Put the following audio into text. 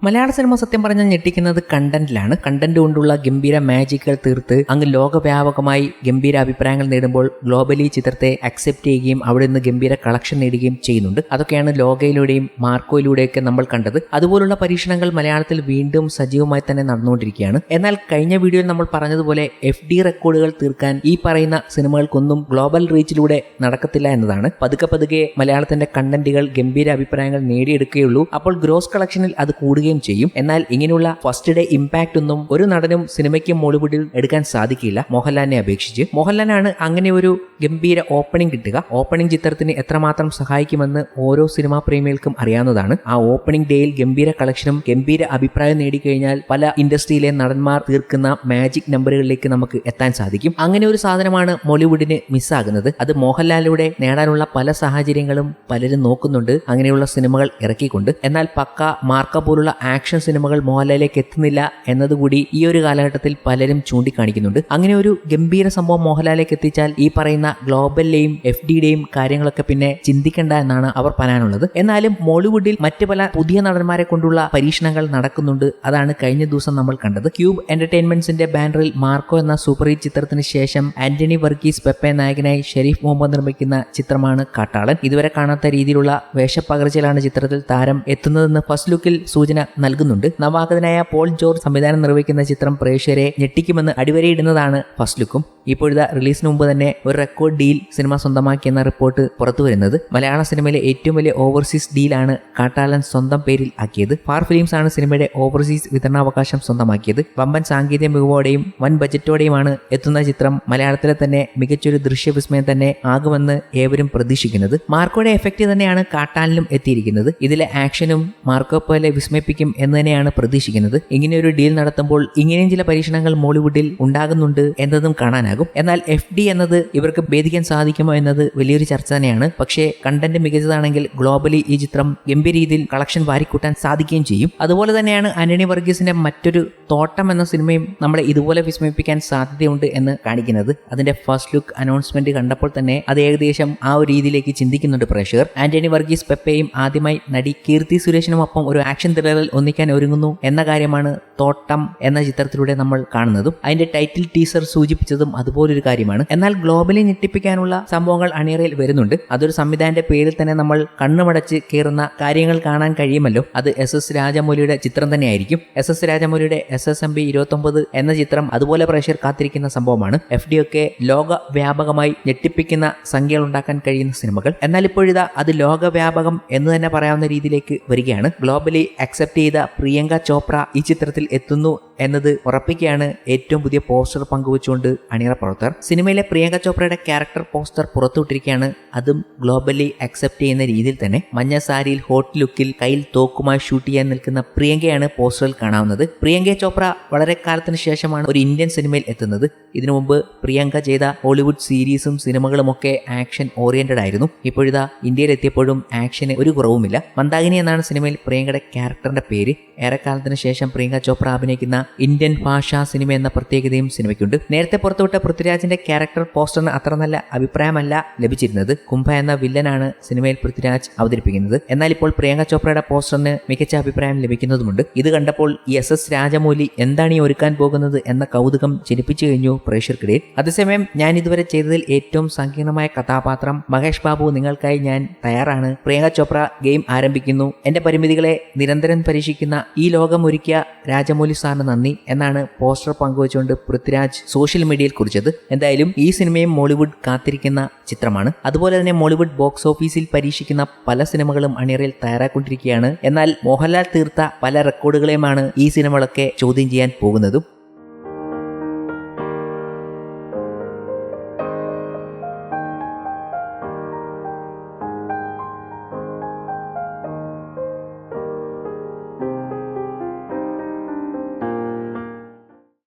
മലയാള cinema സത്യം പറഞ്ഞാൽ ഞെട്ടിക്കുന്നത് കണ്ടന്റിലാണ്. Content കൊണ്ടുള്ള ഗംഭീര മാജിക്കുകൾ തീർത്ത് അങ്ങ് ലോകവ്യാപകമായി ഗംഭീര അഭിപ്രായങ്ങൾ നേടുമ്പോൾ ഗ്ലോബലി ചിത്രത്തെ അക്സെപ്റ്റ് ചെയ്യുകയും അവിടെ നിന്ന് ഗംഭീര കളക്ഷൻ നേടുകയും ചെയ്യുന്നുണ്ട്. അതൊക്കെയാണ് ലോകയിലൂടെയും മാർക്കോയിലൂടെയൊക്കെ നമ്മൾ കണ്ടത്. അതുപോലുള്ള പരീക്ഷണങ്ങൾ മലയാളത്തിൽ വീണ്ടും സജീവമായി തന്നെ നടന്നുകൊണ്ടിരിക്കുകയാണ്. എന്നാൽ കഴിഞ്ഞ വീഡിയോയിൽ നമ്മൾ പറഞ്ഞതുപോലെ എഫ് ഡി റെക്കോർഡുകൾ തീർക്കാൻ ഈ പറയുന്ന സിനിമകൾക്കൊന്നും ഗ്ലോബൽ റീച്ചിലൂടെ നടക്കത്തില്ല എന്നതാണ്. പതുക്കെ പതുക്കെ മലയാളത്തിന്റെ കണ്ടന്റുകൾ ഗംഭീര അഭിപ്രായങ്ങൾ നേടിയെടുക്കുകയുള്ളൂ. അപ്പോൾ ഗ്രോസ് കളക്ഷനിൽ അത് കൂടുകയും ചെയ്യും. എന്നാൽ ഇങ്ങനെയുള്ള ഫസ്റ്റ് ഡേ ഇമ്പാക്ട് ഒന്നും ഒരു നടനും സിനിമയ്ക്കും മോളിവുഡിൽ എടുക്കാൻ സാധിക്കില്ല. മോഹൻലാലിനെ അപേക്ഷിച്ച്. മോഹൻലാലാണ് അങ്ങനെ ഒരു ഗംഭീര ഓപ്പണിംഗ് കിട്ടുക. ഓപ്പണിംഗ് ചിത്രത്തിന് എത്രമാത്രം സഹായിക്കുമെന്ന് ഓരോ സിനിമാ പ്രേമികൾക്കും അറിയാവുന്നതാണ്. ആ ഓപ്പണിംഗ് ഡേയിൽ ഗംഭീര കളക്ഷനും ഗംഭീര അഭിപ്രായം നേടിക്കഴിഞ്ഞാൽ പല ഇൻഡസ്ട്രിയിലെ നടന്മാർ തീർക്കുന്ന മാജിക് നമ്പറുകളിലേക്ക് നമുക്ക് എത്താൻ സാധിക്കും. അങ്ങനെ ഒരു സാധനമാണ് മോളിവുഡിന് മിസ്സാകുന്നത് അത് മോഹൻലാലിലൂടെ നേടാനുള്ള പല സാഹചര്യങ്ങളും പലരും നോക്കുന്നുണ്ട്. അങ്ങനെയുള്ള സിനിമകൾ ഇറക്കിക്കൊണ്ട്. എന്നാൽ പക്ക മാർക്ക പോലുള്ള ആക്ഷൻ സിനിമകൾ മോഹൻലാലിലേക്ക് എത്തുന്നില്ല എന്നതുകൂടി ഈ ഒരു കാലഘട്ടത്തിൽ പലരും ചൂണ്ടിക്കാണിക്കുന്നുണ്ട്. അങ്ങനെ ഒരു ഗംഭീര സംഭവം മോഹൻലാലിലേക്ക് എത്തിച്ചാൽ ഈ പറയുന്ന ഗ്ലോബലിലെയും എഫ് ഡിയുടെയും കാര്യങ്ങളൊക്കെ പിന്നെ ചിന്തിക്കേണ്ട എന്നാണ് അവർ പറയാനുള്ളത്. എന്നാലും മോളിവുഡിൽ മറ്റു പല പുതിയ നടന്മാരെ കൊണ്ടുള്ള പരീക്ഷണങ്ങൾ നടക്കുന്നുണ്ട്. അതാണ് കഴിഞ്ഞ ദിവസം നമ്മൾ കണ്ടത്. ക്യൂബ് എന്റർടൈൻമെന്റ്സിന്റെ ബാനറിൽ മാർക്കോ എന്ന സൂപ്പർ ഹിറ്റ് ചിത്രത്തിന് ശേഷം ആന്റണി വർഗീസ് പെപ്പെ നായകനായി ഷെരീഫ് മുഹമ്മദ് നിർമ്മിക്കുന്ന ചിത്രമാണ് കാട്ടാളൻ. ഇതുവരെ കാണാത്ത രീതിയിലുള്ള വേഷപ്പകർച്ചയിലാണ് ചിത്രത്തിൽ താരം എത്തുന്നതെന്ന് ഫസ്റ്റ് ലുക്കിൽ സൂചന നൽകുന്നുണ്ട്. നവാഗതനായ പോൾ ജോർജ് സംവിധാനം നിർവഹിക്കുന്ന ചിത്രം പ്രേക്ഷകരെ ഞെട്ടിക്കുമെന്ന് അടിവരയിടുന്നതാണ് ഫസ്റ്റ് ലുക്കും. ഇപ്പോഴത്തെ റിലീസിന് മുമ്പ് തന്നെ ഒരു റെക്കോർഡ് ഡീൽ സിനിമ സ്വന്തമാക്കിയെന്ന റിപ്പോർട്ട് പുറത്തു വരുന്നത്. മലയാള സിനിമയിലെ ഏറ്റവും വലിയ ഓവർസീസ് ഡീലാണ് കാട്ടാലൻ സ്വന്തം പേരിൽ ആക്കിയത്. ഫാർ ഫിലിംസ് ആണ് സിനിമയുടെ ഓവർസീസ് വിതരണാവകാശം സ്വന്തമാക്കിയത്. വമ്പൻ സാങ്കേതിക മികവോടെയും വൻ ബജറ്റോടെയുമാണ് എത്തുന്ന ചിത്രം മലയാളത്തിലെ തന്നെ മികച്ചൊരു ദൃശ്യവിസ്മയം തന്നെ ആകുമെന്ന് ഏവരും പ്രതീക്ഷിക്കുന്നത്. മാർക്കോയുടെ എഫക്റ്റ് തന്നെയാണ് കാട്ടാലിലും എത്തിയിരിക്കുന്നത്. ഇതിലെ ആക്ഷനും മാർക്കോ പോലെ വിസ്മയിപ്പിക്കും എന്ന് തന്നെയാണ് പ്രതീക്ഷിക്കുന്നത്. ഇങ്ങനെയൊരു ഡീൽ നടത്തുമ്പോൾ ഇങ്ങനെയും ചില പരീക്ഷണങ്ങൾ മോളിവുഡിൽ ഉണ്ടാകുന്നുണ്ട് എന്നതും കാണാനാകും. എന്നാൽ എഫ് ഡി എന്നത് ഇവർക്ക് ഭേദിക്കാൻ സാധിക്കുമോ എന്നത് വലിയൊരു ചർച്ച തന്നെയാണ്. പക്ഷേ കണ്ടന്റ് മികച്ചതാണെങ്കിൽ ഗ്ലോബലി ഈ ചിത്രം ഗംഭീര രീതിയിൽ കളക്ഷൻ വാരിക്കൂട്ടാൻ സാധിക്കുകയും ചെയ്യും. അതുപോലെ തന്നെയാണ് ആന്റണി വർഗീസിന്റെ മറ്റൊരു തോട്ടം എന്ന സിനിമയും നമ്മളെ ഇതുപോലെ വിസ്മയിപ്പിക്കാൻ സാധ്യതയുണ്ട് എന്ന് കാണിക്കുന്നത്. അതിന്റെ ഫസ്റ്റ് ലുക്ക് അനൗൺസ്മെന്റ് കണ്ടപ്പോൾ തന്നെ അത് ഏകദേശം ആ ഒരു രീതിയിലേക്ക് ചിന്തിക്കുന്നുണ്ട് പ്രേക്ഷകർ. ആന്റണി വർഗീസ് പെപ്പയും ആദ്യമായി നടി കീർത്തി സുരേഷിനുമൊപ്പം ഒരു ആക്ഷൻ ത്രില്ലറിൽ ഒന്നിക്കാൻ ഒരുങ്ങുന്നു എന്ന കാര്യമാണ് തോട്ടം എന്ന ചിത്രത്തിലൂടെ നമ്മൾ കാണുന്നതും. അതിന്റെ ടൈറ്റിൽ ടീസർ സൂചിപ്പിച്ചതും അതുപോലൊരു കാര്യമാണ്. എന്നാൽ ഗ്ലോബലി ഞെട്ടിപ്പിക്കാനുള്ള സംഭവങ്ങൾ അണിയറയിൽ വരുന്നുണ്ട്. അതൊരു സംവിധാനന്റെ പേരിൽ തന്നെ നമ്മൾ കണ്ണുമടച്ച് കയറുന്ന കാര്യങ്ങൾ കാണാൻ കഴിയുമല്ലോ. അത് എസ് എസ് രാജമൗലിയുടെ ചിത്രം തന്നെയായിരിക്കും. S S രാജമൗലിയുടെ S S S M B ഇരുപത്തൊമ്പത് എന്ന ചിത്രം അതുപോലെ പ്രേക്ഷകർ കാത്തിരിക്കുന്ന സംഭവമാണ്. എഫ് ഡി ഒക്കെ ലോകവ്യാപകമായി ഞെട്ടിപ്പിക്കുന്ന സംഖ്യകൾ ഉണ്ടാക്കാൻ കഴിയുന്ന സിനിമകൾ. എന്നാൽ ഇപ്പോഴിതാ അത് ലോകവ്യാപകം എന്ന് തന്നെ പറയാവുന്ന രീതിയിലേക്ക് വരികയാണ്. ഗ്ലോബലി അക്സെപ്റ്റ് ചെയ്ത പ്രിയങ്ക ചോപ്ര ഈ ചിത്രത്തിൽ എത്തുന്നു എന്നത് ഉറപ്പിക്കുകയാണ് ഏറ്റവും പുതിയ പോസ്റ്റർ പങ്കുവച്ചുകൊണ്ട് അണിയറ പ്രവർത്തകർ. സിനിമയിലെ പ്രിയങ്ക ചോപ്രയുടെ ക്യാരക്ടർ പോസ്റ്റർ പുറത്തുവിട്ടിരിക്കുകയാണ്. അതും ഗ്ലോബലി അക്സെപ്റ്റ് ചെയ്യുന്ന രീതിയിൽ തന്നെ. മഞ്ഞ സാരിയിൽ ഹോട്ട് ലുക്കിൽ കയ്യിൽ തോക്കുമായി ഷൂട്ട് ചെയ്യാൻ നിൽക്കുന്ന പ്രിയങ്കയാണ് പോസ്റ്ററിൽ കാണാവുന്നത്. പ്രിയങ്ക ചോപ്ര വളരെ കാലത്തിന് ശേഷമാണ് ഒരു ഇന്ത്യൻ സിനിമയിൽ എത്തുന്നത്. ഇതിനു മുമ്പ് പ്രിയങ്ക ചെയ്ത ഹോളിവുഡ് സീരീസും സിനിമകളും ഒക്കെ ആക്ഷൻ ഓറിയന്റഡ് ആയിരുന്നു. ഇപ്പോഴിതാ ഇന്ത്യയിലെത്തിയപ്പോഴും ആക്ഷന് ഒരു കുറവുമില്ല. മന്ദാകിനി എന്നാണ് സിനിമയിൽ പ്രിയങ്കയുടെ ക്യാരക്ടറിന്റെ പേര്. ഏറെക്കാലത്തിന് ശേഷം പ്രിയങ്ക ചോപ്ര അഭിനയിക്കുന്ന ഇന്ത്യൻ ഭാഷാ സിനിമ എന്ന പ്രത്യേകതയും സിനിമയ്ക്കുണ്ട്. നേരത്തെ പുറത്തുവിട്ട പൃഥ്വിരാജിന്റെ ക്യാരക്ടർ പോസ്റ്ററിന് അത്ര നല്ല അഭിപ്രായമല്ല ലഭിച്ചിരുന്നത്. കുംഭ എന്ന വില്ലനാണ് സിനിമയിൽ പൃഥ്വിരാജ് അവതരിപ്പിക്കുന്നത്. എന്നാൽ ഇപ്പോൾ പ്രിയങ്ക ചോപ്രയുടെ പോസ്റ്ററിന് മികച്ച അഭിപ്രായം ലഭിക്കുന്നതുമുണ്ട്. ഇത് കണ്ടപ്പോൾ എസ് എസ് രാജമൗലി എന്താണ് ഈ ഒരുക്കാൻ പോകുന്നത് എന്ന കൗതുകം ജനിപ്പിച്ചു കഴിഞ്ഞു പ്രേക്ഷകർക്കിടയിൽ. അതേസമയം ഞാൻ ഇതുവരെ ചെയ്തതിൽ ഏറ്റവും സങ്കീർണമായ കഥാപാത്രം മഹേഷ് ബാബു നിങ്ങൾക്കായി ഞാൻ തയ്യാറാണ്. പ്രിയങ്ക ചോപ്ര ഗെയിം ആരംഭിക്കുന്നു. എന്റെ പരിമിതികളെ നിരന്തരം പരീക്ഷിക്കുന്ന ഈ ലോകം ഒരുക്കിയ രാജമൗലി സാറിന് നന്ദി എന്നാണ് പോസ്റ്റർ പങ്കുവച്ചുകൊണ്ട് പൃഥ്വിരാജ് സോഷ്യൽ മീഡിയയിൽ കുറിച്ചത്. എന്തായാലും ഈ സിനിമയും മോളിവുഡ് കാത്തിരിക്കുന്ന ചിത്രമാണ്. അതുപോലെ തന്നെ മോളിവുഡ് ബോക്സ് ഓഫീസിൽ പരീക്ഷിക്കുന്ന പല സിനിമകളും അണിയറയിൽ തയ്യാറാക്കൊണ്ടിരിക്കുകയാണ് എന്നാൽ മോഹൻലാൽ തീർത്ത പല റെക്കോർഡുകളെയുമാണ് ഈ സിനിമകളൊക്കെ ചോദ്യം ചെയ്യാൻ പോകുന്നതും.